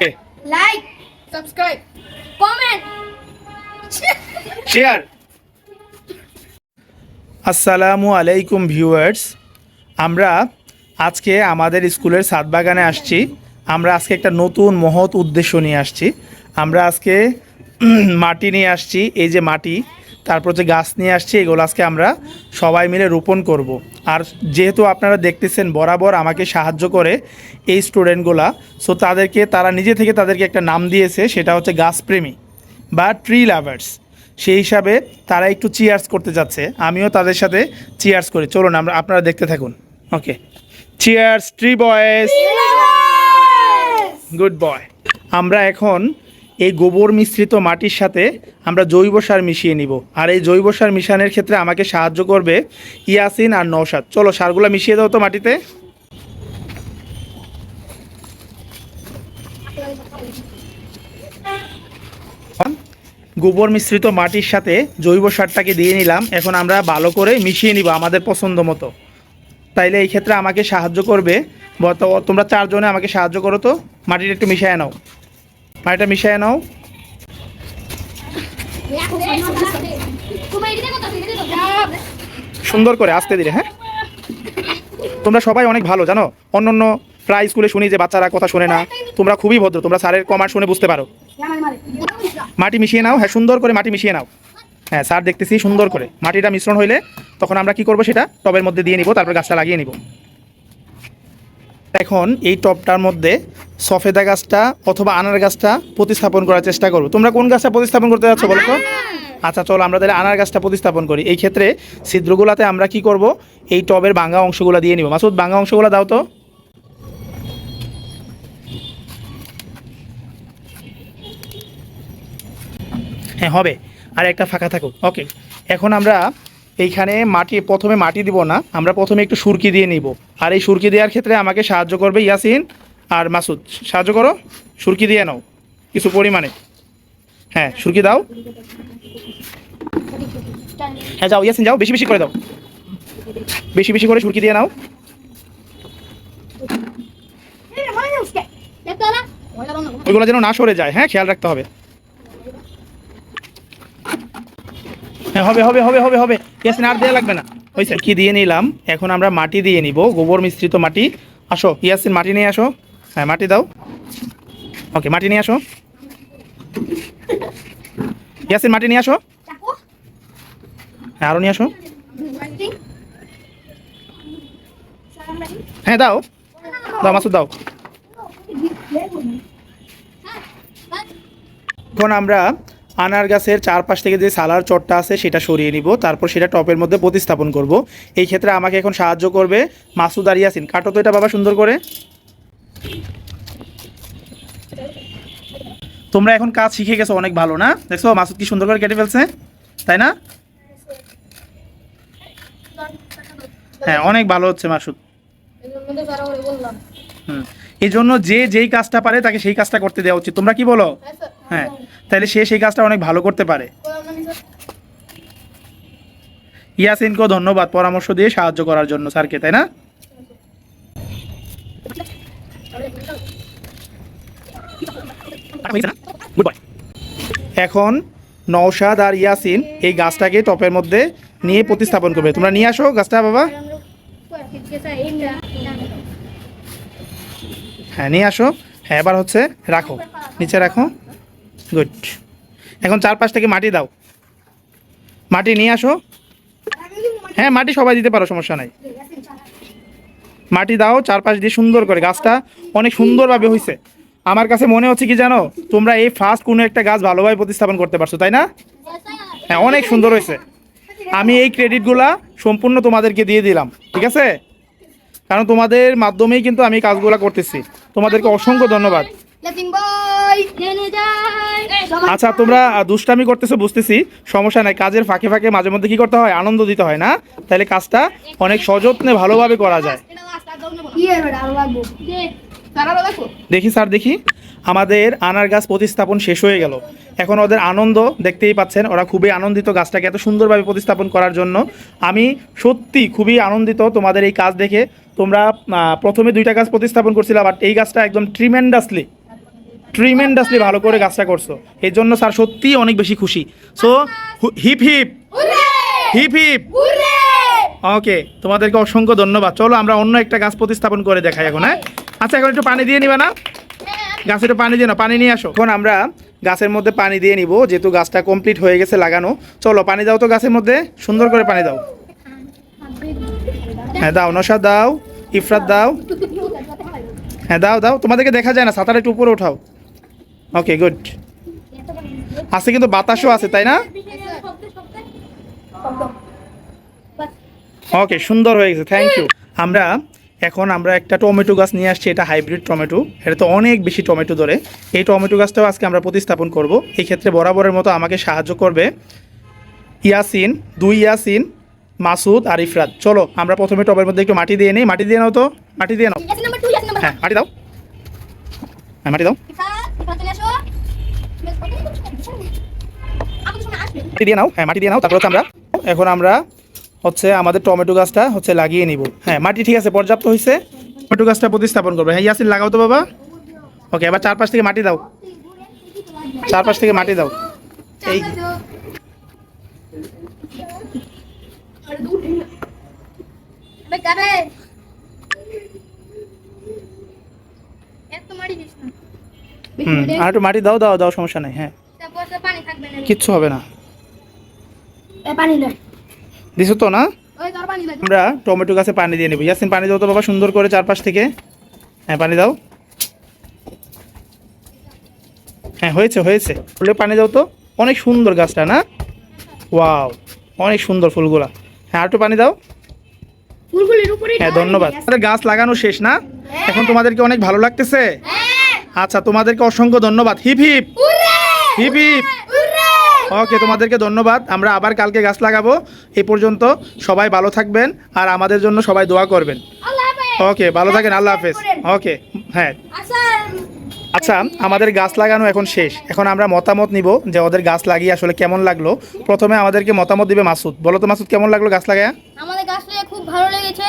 Like subscribe comment share আসসালামু আলাইকুম viewers. আমরা আজকে আমাদের স্কুলের সাত বাগানে আসছি। আমরা আজকে একটা নতুন মহৎ উদ্দেশ্য নিয়ে আসছি। আমরা আজকে মাটি নিয়ে আসছি। এই যে মাটি তারপর যে গাছ নিয়ে আসছি এগুলো আজকে আমরা সবাই মিলে রোপণ করব। আর যেহেতু আপনারা দেখতেছেন বরাবর আমাকে সাহায্য করে এই স্টুডেন্টগুলা সো তাদেরকে তারা নিজে থেকে তাদেরকে একটা নাম দিয়েছে সেটা হচ্ছে গাছপ্রেমী বা ট্রি লাভার্স। সেই হিসাবে তারা একটু চিয়ার্স করতে যাচ্ছে আমিও তাদের সাথে চিয়ার্স করি। চলুন আমরা আপনারা দেখতে থাকুন। Okay cheers three boys good boy আমরা এখন এই গোবর মিশ্রিত মাটির সাথে আমরা জৈব সার মিশিয়ে নিব। আর এই জৈব সার মিশানোর ক্ষেত্রে আমাকে সাহায্য করবে ইয়াসিন আর নৌসাদ চলো সারগুলো মিশিয়ে দাও তো মাটিতে। গোবর মিশ্রিত মাটির সাথে জৈব সারটাকে দিয়ে নিলাম। এখন আমরা ভালো করে মিশিয়ে নিব আমাদের পছন্দ মতো। তাইলে এই ক্ষেত্রে আমাকে সাহায্য করবে। তোমরা চারজনে আমাকে সাহায্য করো তো। মাটিটা একটু মিশিয়ে নাও। মাটিটা মিশিয়ে নাও। সুন্দর করে আসতে দিলে হ্যাঁ? তোমরা সবাই অনেক ভালো, জানো? অন্য অন্য প্রায় স্কুলে শুনি যে বাচ্চারা কথা শোনে না। তোমরা খুবই ভদ্র, তোমরা স্যারের কমার শুনে বুঝতে পারো। মাটি মিশিয়ে নাও হ্যাঁ সুন্দর করে মাটি মিশিয়ে নাও। হ্যাঁ স্যার দেখতেছি সুন্দর করে। মাটিটা মিশ্রণ হইলে তখন আমরা কি করব সেটা? টবের মধ্যে দিয়ে নিব, তারপর গাছটা লাগিয়ে নিব। এখন এই টবটার মধ্যে সফেদা গাছটা অথবা আনার গাছটা প্রতিস্থাপন করার চেষ্টা করব। তোমরা কোন গাছটা প্রতিস্থাপন করতে যাচ্ছ বলো আচ্ছা চলো আমরা তাহলে আনার গাছটা প্রতিস্থাপন করি। এই ক্ষেত্রে ছিদ্রগুলাতে আমরা কি করব? এই টবের ভাঙা অংশগুলো দিয়ে নিব। মাসুদ, ভাঙা অংশগুলো দাও তো। হ্যাঁ হবে। আর একটা ফাঁকা থাকুক। ওকে, এখন আমরা এইখানে মাটি প্রথমে মাটি দিব না আমরা প্রথমে একটু সুরকি দিয়ে নিব। আর এই সুরকি দেওয়ার ক্ষেত্রে আমাকে সাহায্য করবে ইয়াসিন আর মাসুদ। সাহায্য করো সুরকি দিয়ে নাও কিছু পরিমাণে। হ্যাঁ সুরকি দাও। হ্যাঁ যাও ইয়াসিন যাও বেশি বেশি করে দাও। বেশি বেশি করে সুরকি দিয়ে নাও। ওইগুলো যেন না সরে যায় হ্যাঁ খেয়াল রাখতে হবে। হ্যাঁ হবে হবে হবে হবে হবে। ইয়াসিন আর দেওয়া লাগবে না। হয়েছে কি দিয়ে নিলাম? এখন আমরা মাটি দিয়ে নিব, গোবর মিশ্রিত মাটি। আসো, ইয়াসিন, মাটি নিয়ে আসো। হ্যাঁ মাটি দাও। ওকে মাটি নিয়ে আসো। ইয়াসিন, মাটি নিয়ে আসো। হ্যাঁ আরও নিয়ে আসো। হ্যাঁ দাও। দাও, মাসুদ, দাও। এখন আমরা আনার গাছের চারপাশ থেকে যে সালার চটটা আছে সেটা সরিয়ে নিব, তারপর সেটা টপের মধ্যে প্রতিস্থাপন করব। এই ক্ষেত্রে আমাকে এখন সাহায্য করবে মাসুদ আর ইয়াসিন। কাটো তো এটা বাবা সুন্দর করে। তোমরা এখন কাজ শিখে গেছো, অনেক ভালো না? দেখছ, মাসুদ কি সুন্দর করে কেটে ফেলছে? তাই না? হ্যাঁ অনেক ভালো হচ্ছে মাসুদ। এই জন্য যে যেই কাজটা পারে তাকে সেই কাজটা করতে দেওয়া উচিত। তোমরা কি বলো? হ্যাঁ তাহলে সে সেই কাজটা অনেক ভালো করতে পারে। ইয়াসিনকেও ধন্যবাদ পরামর্শ দিয়ে সাহায্য করার জন্য স্যারকে, তাই না? এখন নওশাদ আর ইয়াসিন এই গাছটাকে টপের মধ্যে নিয়ে প্রতিস্থাপন করবে। তোমরা নিয়ে আসো গাছটা, বাবা। হ্যাঁ নিয়ে আসো। হ্যাঁ এবার হচ্ছে রাখো, নিচে রাখো। গুড এখন চারপাশ থেকে মাটি দাও। মাটি নিয়ে আসো। হ্যাঁ মাটি সবাই দিতে পারো, সমস্যা নাই। মাটি দাও, চারপাশ দিয়ে সুন্দর করে। গাছটা অনেক সুন্দরভাবে হয়েছে আমার কাছে মনে হচ্ছে কি জানো, তোমরা এই ফার্স্ট কোনো একটা গাছ ভালোভাবে প্রতিস্থাপন করতে পারছ, তাই না? হ্যাঁ অনেক সুন্দর হয়েছে আমি এই ক্রেডিটগুলা সম্পূর্ণ তোমাদেরকে দিয়ে দিলাম, ঠিক আছে? কারণ তোমাদের মাধ্যমেই কিন্তু আমি কাজগুলো করতেছি। তোমাদেরকে অসংখ্য ধন্যবাদ। আচ্ছা তোমরা দুষ্টামি করতেছো বুঝতেছি। সমস্যা নাই কাজের ফাঁকে ফাঁকে মাঝে মধ্যে কি করতে হয়? আনন্দ দিতে হয় না? তাহলে কাজটা অনেক সযত্নে ভালোভাবে করা যায়। দেখো। দেখি স্যার দেখি। আমাদের আনার গাছ প্রতিস্থাপন শেষ হয়ে গেল। এখন ওদের আনন্দ দেখতেই পাচ্ছেন ওরা খুবই আনন্দিত গাছটাকে এত সুন্দরভাবে প্রতিস্থাপন করার জন্য। আমি সত্যি খুবই আনন্দিত তোমাদের এই কাজ দেখে। তোমরা প্রথমে দুইটা গাছ প্রতিস্থাপন করছিলে বাট এই গাছটা একদম ট্রিমেন্ডাসলি ট্রিমেন্ডাসলি ভালো করে গাছটা করছ। এই জন্য স্যার সত্যিই অনেক বেশি খুশি। So hip hip. Hip hip. Okay তোমাদেরকে অসংখ্য ধন্যবাদ। চলো আমরা অন্য একটা গাছ প্রতিস্থাপন করে দেখাই এখন হ্যাঁ? আচ্ছা এখন একটু পানি দিয়ে নিবা না? গাছে একটু পানি দিয়ে না পানি নিয়ে আসো। এখন আমরা গাছের মধ্যে পানি দিয়ে নিব যেহেতু গাছটা কমপ্লিট হয়ে গেছে লাগানো। চলো পানি দাও তো গাছের মধ্যে সুন্দর করে পানি দাও। হ্যাঁ দাও নশা দাও ইফরাত দাও। হ্যাঁ দাও দাও তোমাদেরকে দেখা যায় না সাঁতার একটু উপরে ওঠাও। ওকে গুড আছে কিন্তু বাতাসও আছে তাই না? ওকে সুন্দর হয়ে গেছে থ্যাংক ইউ আমরা এখন আমরা একটা টমেটো গাছ নিয়ে আসছি এটা হাইব্রিড টমেটো। এটা তো অনেক বেশি টমেটো ধরে। এই টমেটো গাছটাও আজকে আমরা প্রতিস্থাপন করব। এই ক্ষেত্রে বরাবরের মতো আমাকে সাহায্য করবে ইয়াসিন দুই ইয়াসিন মাসুদ আর ইফরাত চলো আমরা প্রথমে টবের মধ্যে একটু মাটি দিয়ে নিই। মাটি দিয়ে নাও তো। মাটি দিয়ে নাও। ইয়াসিন নাম্বার 2 ইয়াসিন নাম্বার হ্যাঁ মাটি দাও। হ্যাঁ মাটি দাও। মাটি দিয়ে নাও হ্যাঁ মাটি দিয়ে নাও, তারপর আমরা এখন আমরা হচ্ছে আমাদের টমেটো গাছটা হচ্ছে লাগিয়ে নিব। হ্যাঁ মাটি ঠিক আছে, পর্যাপ্ত হয়েছে টমেটো গাছটা প্রতিস্থাপন করবে। হ্যাঁ ইয়াসিন, লাগাও তো বাবা। ওকে, এবার চারপাশ থেকে মাটি দাও। চারপাশ থেকে মাটি দাও। এই বে কাবে এত মারি দিস না হুম আর একটু মাটি দাও দাও দাও সমস্যা নেই হ্যাঁ। পানি থাকবে না কিচ্ছু হবে না। পানি দিছো তো না? আমরা টমেটো গাছে পানি দিয়ে নেব। ইয়াসিন পানি দাও তো বাবা সুন্দর করে চারপাশ থেকে। হ্যাঁ পানি দাও। হ্যাঁ হয়েছে হয়েছে। ফুলে পানি দাও তো। অনেক সুন্দর গাছটা না? ওয়াও অনেক সুন্দর ফুলগুলা। হ্যাঁ আর একটু পানি দাও। হ্যাঁ ধন্যবাদ। গাছ লাগানো শেষ না? এখন তোমাদেরকে অনেক ভালো লাগতেছে। হ্যাঁ। আচ্ছা তোমাদেরকে অসংখ্য ধন্যবাদ। Hip hip. Hip hip. Okay তোমাদেরকে ধন্যবাদ। আমরা আবার কালকে গাছ লাগাবো। এ পর্যন্ত সবাই ভালো থাকবেন আর আমাদের জন্য সবাই দোয়া করবেন। ওকে ভালো থাকেন আল্লাহ হাফেজ। ওকে হ্যাঁ। আচ্ছা আচ্ছা আমাদের গাছ লাগানো এখন শেষ। এখন আমরা মতামত নিব যে ওদের গাছ লাগিয়ে আসলে কেমন লাগল। প্রথমে আমাদেরকে মতামত দিবে মাসুদ। বলো তো মাসুদ কেমন লাগল গাছ লাগায়? আমাদের গাছ লাগিয়ে খুব ভালো লেগেছে।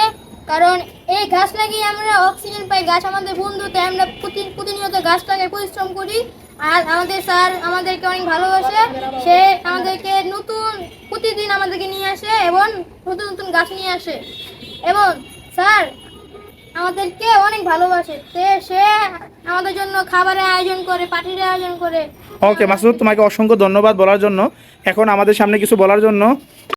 কারণ এই গাছ লাগিয়ে আমরা অক্সিজেন পাই, গাছ আমাদের বন্ধু তাই আমরা প্রতি- প্রতিনিয়ত গাছ লাগায় পরিশ্রম করি। আর আমাদের স্যার আমাদেরকে অনেক ভালোবাসে। সে আমাদেরকে নতুন প্রতিদিন আমাদেরকে নিয়ে আসে এবং নতুন নতুন গাছ নিয়ে আসে। এবং স্যার আমাদেরকে অনেক ভালোবাসে। তে সে আমাদের জন্য খাবারের আয়োজন করে, পার্টির আয়োজন করে। ওকে, মাসুদ, তোমাকে অসংখ্য ধন্যবাদ বলার জন্য। এখন আমাদের সামনে কিছু বলার জন্য।